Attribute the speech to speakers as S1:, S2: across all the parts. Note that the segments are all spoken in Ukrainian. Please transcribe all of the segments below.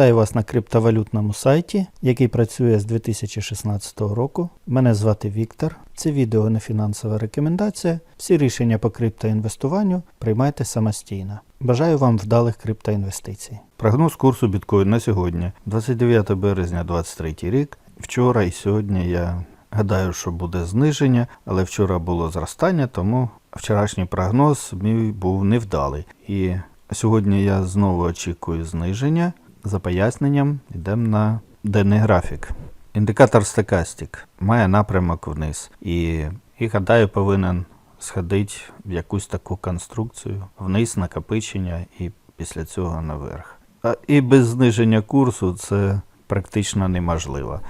S1: Вітаю вас на криптовалютному сайті, який працює з 2016 року. Мене звати Віктор. Це відео не фінансова рекомендація. Всі рішення по криптоінвестуванню приймайте самостійно. Бажаю вам вдалих криптоінвестицій.
S2: Прогноз курсу біткоін на сьогодні, 29 березня 2023 рік. Вчора і сьогодні я гадаю, що буде зниження, але вчора було зростання, тому вчорашній прогноз мій був невдалий. І сьогодні я знову очікую зниження. За поясненням йдемо на денний графік. Індикатор стокастик має напрямок вниз. І, і гадаю, повинен сходити в якусь таку конструкцію, вниз накопичення і після цього наверх. А і без зниження курсу це практично неможливо.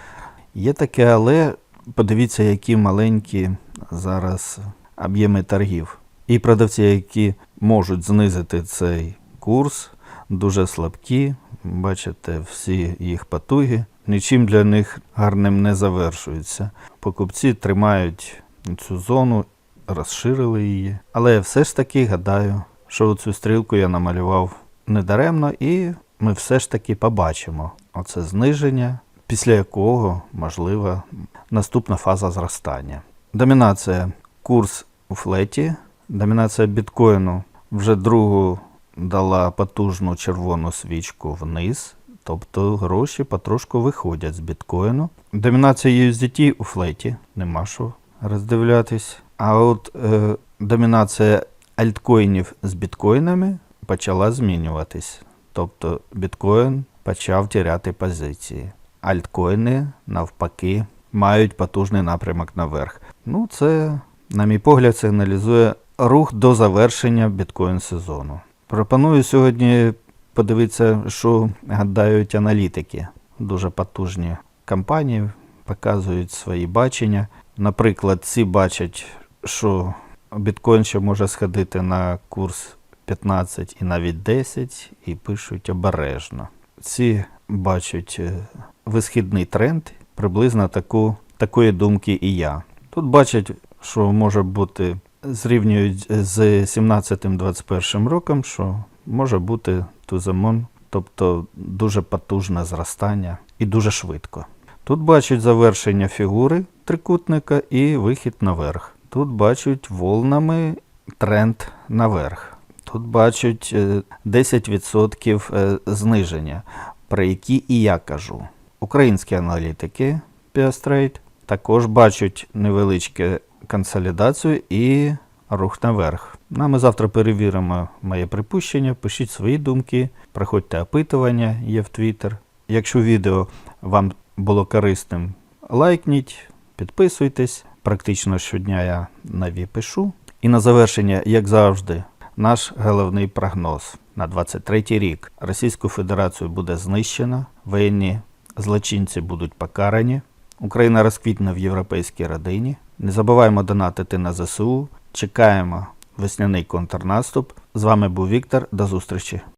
S2: Є таке, але подивіться, які маленькі зараз об'єми торгів. І продавці, які можуть знизити цей курс, дуже слабкі. Бачите, всі їх потуги. Нічим для них гарним не завершується. Покупці тримають цю зону, розширили її. Але все ж таки гадаю, що цю стрілку я намалював недаремно, і ми все ж таки побачимо оце зниження, після якого можлива наступна фаза зростання. Домінація курс у флеті, домінація біткоїну вже другу дала потужну червону свічку вниз. Тобто гроші потрошку виходять з біткоїну. Домінація USDT у флеті, нема що роздивлятись. А от е, домінація альткоїнів з біткоїнами почала змінюватись. Тобто біткоін почав тіряти позиції. Альткоїни, навпаки, мають потужний напрямок наверх. Ну, це, на мій погляд, сигналізує рух до завершення біткоін сезону. Пропоную сьогодні подивитися, що гадають аналітики. Дуже потужні компанії показують свої бачення. Наприклад, ці бачать, що біткоін ще може сходити на курс 15 і навіть 10, і пишуть обережно. Ці бачать е, висхідний тренд, приблизно таку, такої думки і я. Тут бачать, що може бути, зрівнюють з 17-21 роком, що може бути туземон, тобто дуже потужне зростання і дуже швидко. Тут бачать завершення фігури трикутника і вихід наверх. Тут бачать волнами тренд наверх. Тут бачать е, 10% е, зниження, про які і я кажу. Українські аналітики Piastrade також бачать невеличку консолідацію і рух наверх. Ну, а ми завтра перевіримо моє припущення. Пишіть свої думки, проходьте опитування, є в Twitter. Якщо відео вам було корисним, лайкніть, підписуйтесь. Практично щодня я нові пишу. І на завершення, як завжди, наш головний прогноз на 23 рік. Російську Федерацію буде знищено, воєнні злочинці будуть покарані. Україна розквітне в європейській родині. Не забуваємо донатити на ЗСУ. Чекаємо весняний контрнаступ. З вами був Віктор. До зустрічі.